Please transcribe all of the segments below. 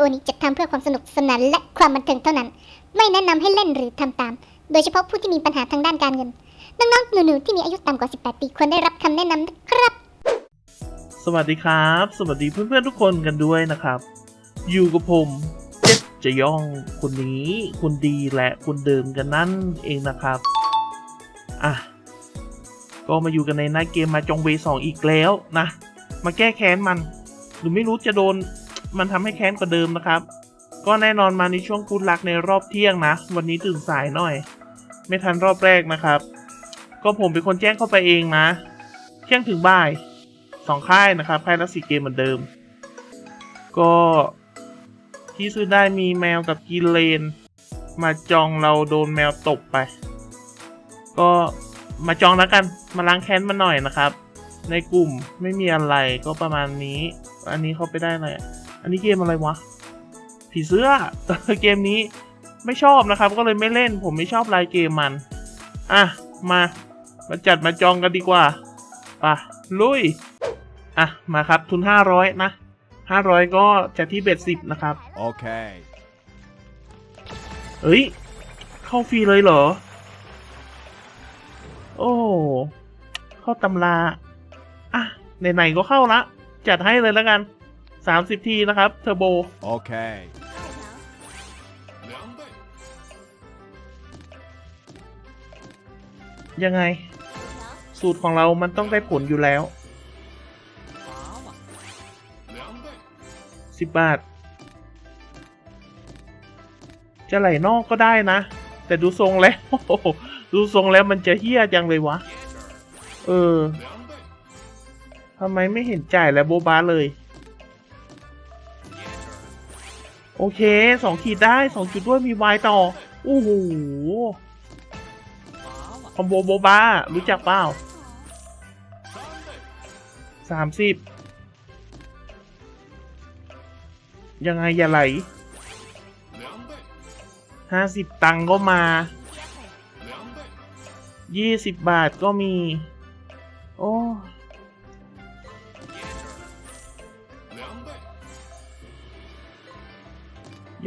โอนี้จัดทำเพื่อความสนุกสนานและความบันเทิงเท่านั้น ไม่แนะนำให้เล่นหรือทำตาม โดยเฉพาะผู้ที่มีปัญหาทางด้านการเงิน น้องๆหนูๆที่มีอายุต่ำกว่า 18 ปีควรได้รับคำแนะนำนะครับ สวัสดีครับ สวัสดีเพื่อนๆทุกคนกันด้วยนะครับ อยู่กับผมเจ็ดจะย่องคนนี้คนดีและคนเดิมกันนั่นเองนะครับ อะ ก็มาอยู่กันในหน้าเกมมาจงเวสองอีกแล้วนะ มาแก้แค้นมัน หรือไม่รู้จะโดน มันทำให้แค้นกว่าเดิมนะครับ ก็แน่นอนมาในช่วงกูดลักในรอบเที่ยงนะ วันนี้ตื่นสายหน่อย ไม่ทันรอบแรกนะครับ ก็ผมเป็นคนแจ้งเข้าไปเองนะ เที่ยงถึงบ่ายสองค่ายนะครับ ค่ายละสี่เกมเหมือนเดิม ก็ที่ซื้อได้มีแมวกับกินเลน มาจองเราโดนแมวตบไป ก็มาจองแล้วกันมาล้างแค้นมาหน่อยนะครับ ในกลุ่มไม่มีอะไรก็ประมาณนี้ อันนี้เขาไปได้อะไร อะอันนี้เกมอะไรวะ ผีเสื้อเกมนี้ไม่ชอบนะครับ ก็เลยไม่เล่น ผมไม่ชอบลายเกมมัน อะ มา มาจัดมาจองกันดีกว่าไป่ะลุย อะ มาครับ ทุน 500 นะ 500 ก็จะที่เบ็ดสิบนะครับ Okay. เอ้ย เข้าฟรีเลยเหรอ โอ้ เข้าตำรา อะ ไหน ๆ ก็เข้าละ จัดให้เลยแล้วกัน 30 ทีนะครับ เทอร์โบ Okay. ยังไง สูตรของเรามันต้องได้ผลอยู่แล้วสิบบาท จะไหลนอกก็ได้นะ แต่ดูทรงแล้ว ดูทรงแล้วมันจะเฮี้ยจังเลยวะ เออทำไมไม่เห็นจ่ายแล้วโบบาเลย โอเคสองขีดได้สองจุดด้วยมีวายต่อโอ้โหคอมโบโบบารู้จักเปล่าสามสิบยังไงอย่าไหลห้าสิบตังก็มายี่สิบบาทก็มี โอ้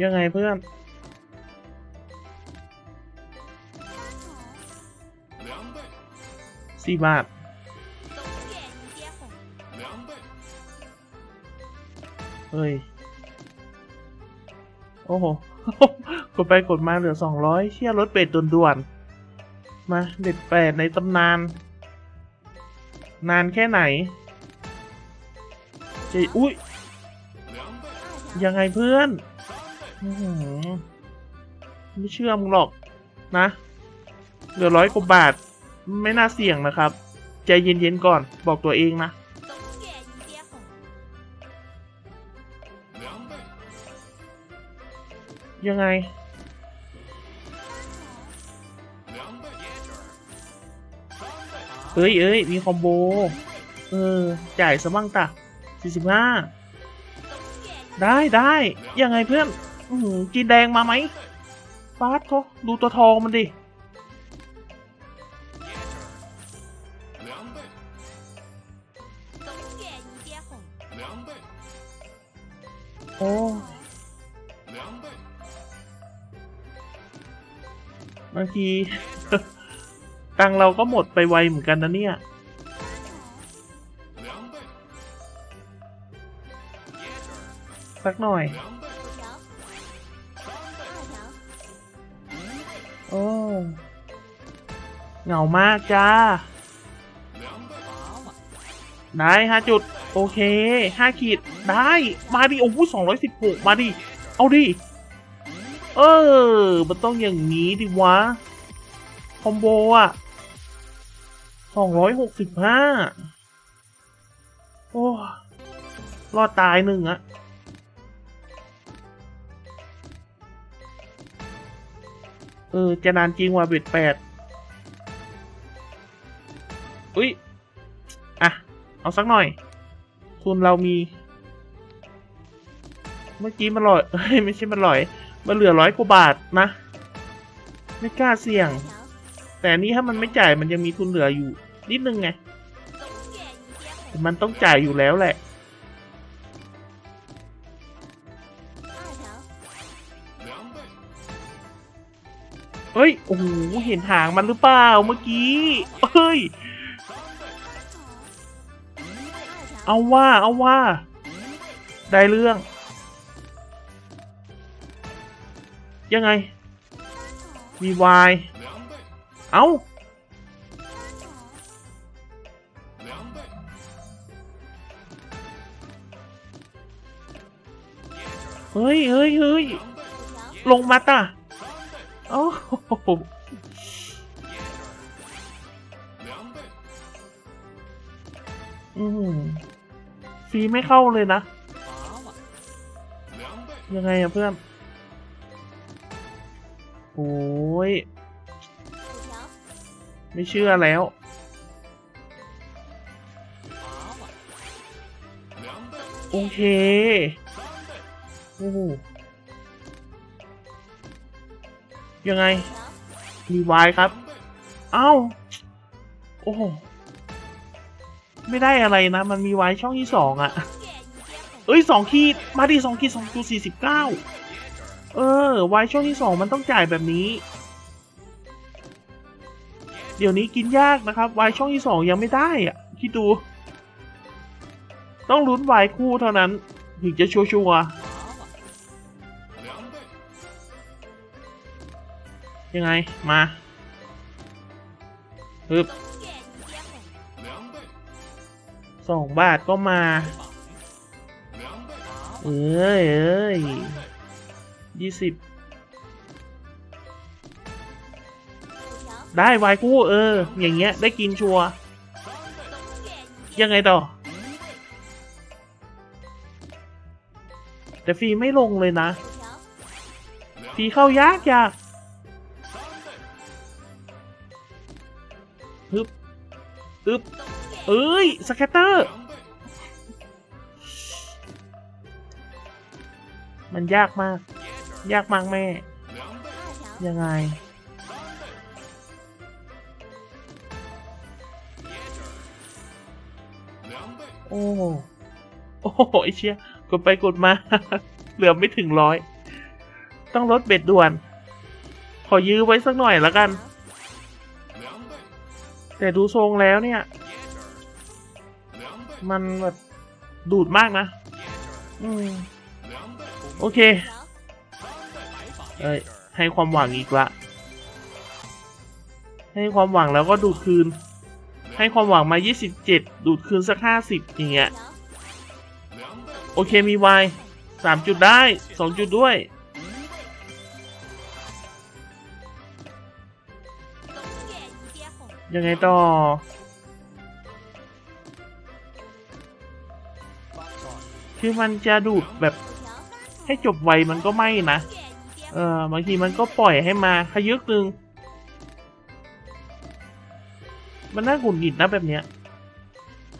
ยังไงเพื่อน สี่บาท เฮ้ย โอ้โห กดไปกดมาเหลือสองร้อยเชี่ยรถเป็ดด่วนๆ มาเด็ดแปดในตำนาน นานแค่ไหนเจอุ้ยยังไงเพื่อน ไม่เชื่อมึงหรอกนะ เหลือร้อยกว่าบาท ไม่น่าเสี่ยงนะครับ ใจเย็นๆก่อน บอกตัวเองนะ ยังไงเอ้ยเอ้ยมีคอมโบ เออ จ่ายสมั่งตะสี่สิบห้าได้ได้ ยังไงเพื่อน อือหือกินแดงมาไหมฟาดเขาดูตัวทองมันดิโอ้บางทีตังเราก็หมดไปไวเหมือนกันนะเนี่ยสักหน่อย เหงามากจ้า ได้ห้าจุด โอเคห้าขีด ได้ มาดิ โอ้โหสองร้อยสิบหกมาดิ เอาดิ เออ มันต้องอย่างนี้ดิวะ คอมโบอะสองร้อยหกสิบห้าโอ้รอดตายหนึ่งอะ เออ จะนานจริงว่ะเบ็ดแปดอุ้ย อะ เอาสักหน่อยทุนเรามี เมื่อกี้มันลอยเฮ้ย ไม่ใช่มันลอย มันเหลือร้อยกว่าบาทนะ ไม่กล้าเสี่ยง แต่นนี้ถ้ามันไม่จ่ายมันยังมีทุนเหลืออยู่ นิดนึงไง มันต้องจ่ายอยู่แล้วแหละ เฮ้ย โอ้โห เห็นหางมันหรือเปล่าเมื่อกี้ เฮ้ย เอาว่าเอาว่า ได้เรื่อง ยังไง มีวาย เอาเฮ้ยเฮ้ยเฮ้ยลงมาต่ะ อ้โหอืมฟีไม่เข้าเลยนะ ยังไงอะเพื่อน โอ้ย ไม่เชื่อแล้วโอเค โอ้ ยังไงมีไวครับ เอ้า โอ้โห ไม่ได้อะไรนะ มันมีไวช่องที่สองอะเอ้ยสองขีด มาดิสองขีดสองจุดสี่สิบเก้าเออ ไวช่องที่สองมันต้องจ่ายแบบนี้ เดี๋ยวนี้กินยากนะครับ ไวช่องที่สองยังไม่ได้อะคิดดู ต้องลุ้นไวคู่เท่านั้น ถึงจะชัวร์ ยังไง มาฮึบสองบาทก็มา เอ้ยเอ้ยยี่สิบได้วายคู่เออ อย่างเงี้ย ได้กินชัว ยังไงต่อ แต่ฟีไม่ลงเลยนะ ฟีเข้ายากยาก ฮึบเอ้ยสแคตเตอร์ มันยากมาก ยากมากแม่ ยังไง โอ้โหโอ้โหไอเชี่ยกดไปกดมา เหลือไม่ถึงร้อย ต้องลดเบ็ดด่วน ขอยื้อไว้สักหน่อยแล้วกัน แต่ดูทรงแล้วเนี่ย มันแบบดูดมากนะอืมโอเค เอ้ยให้ความหวังอีกละ ให้ความหวังแล้วก็ดูดคืน ให้ความหวังมา 27 ดูดคืนสัก 50 อย่างเงี้ย โอเคมี Y 3จุดได้2จุดด้วย ยังไงต่อคือมันจะดูดแบบให้จบไวมันก็ไม่นะ เออบางทีมันก็ปล่อยให้มาขยึกนึง มันน่าหงุดหงิดนะแบบเนี้ย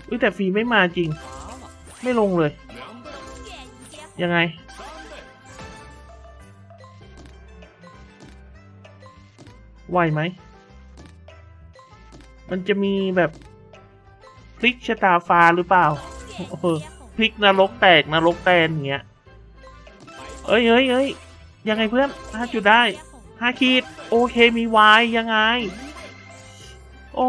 อุ้ยแต่ฟรีไม่มาจริง ไม่ลงเลย ยังไง ไหวไหม มันจะมีแบบพลิกชะตาฟ้าหรือเปล่าพลิกนรกแตกนรกแตนอย่างเงี้ยเอ้ยเอ้ยเอ้ยยังไงเพื่อนห้าจุดได้ห้าขีด โอเคมีวายยังไง โอ้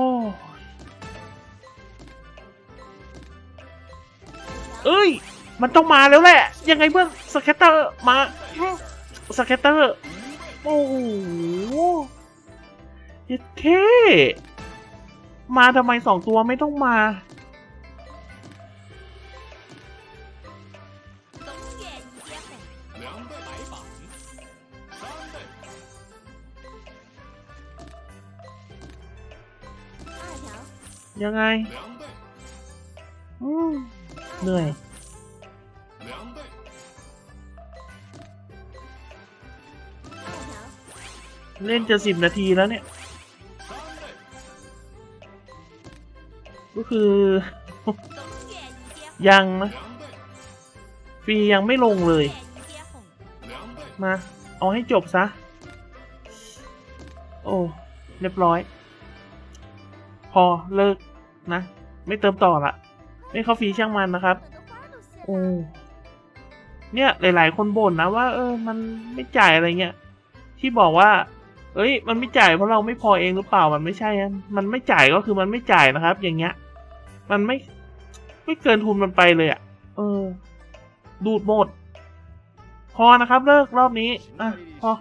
เอ้ย มันต้องมาแล้วแหละ ยังไงเพื่อนสแคตเตอร์มาสแคตเตอร์ โอ้โหเย็ดเค มาทำไมสองตัวไม่ต้องมา ยังไงอืมเหนื่อยเล่นจะสิบนาทีแล้วเนี่ย คือ ยังนะฟรียังไม่ลงเลย มา เอาให้จบซะ โอ้ เรียบร้อย พอเลิกนะ ไม่เติมต่อละ ไม่เข้าฟรีช่างมันนะครับ โอ้เนี่ยหลาย ๆ คนบ่นนะว่า เออ มันไม่จ่ายอะไรเงี้ย ที่บอกว่า เอ้ย มันไม่จ่ายเพราะเราไม่พอเองหรือเปล่า มันไม่ใช่อะมันไม่จ่ายก็คือมันไม่จ่ายนะครับ อย่างเงี้ย มันไม่ ไม่เกินทุนมันไปเลยอะ่ะ เออ ดูดหมด พอนะครับ เลิกรอบนี้ อะ พอ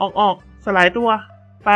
ออกออกสลายตัว ไป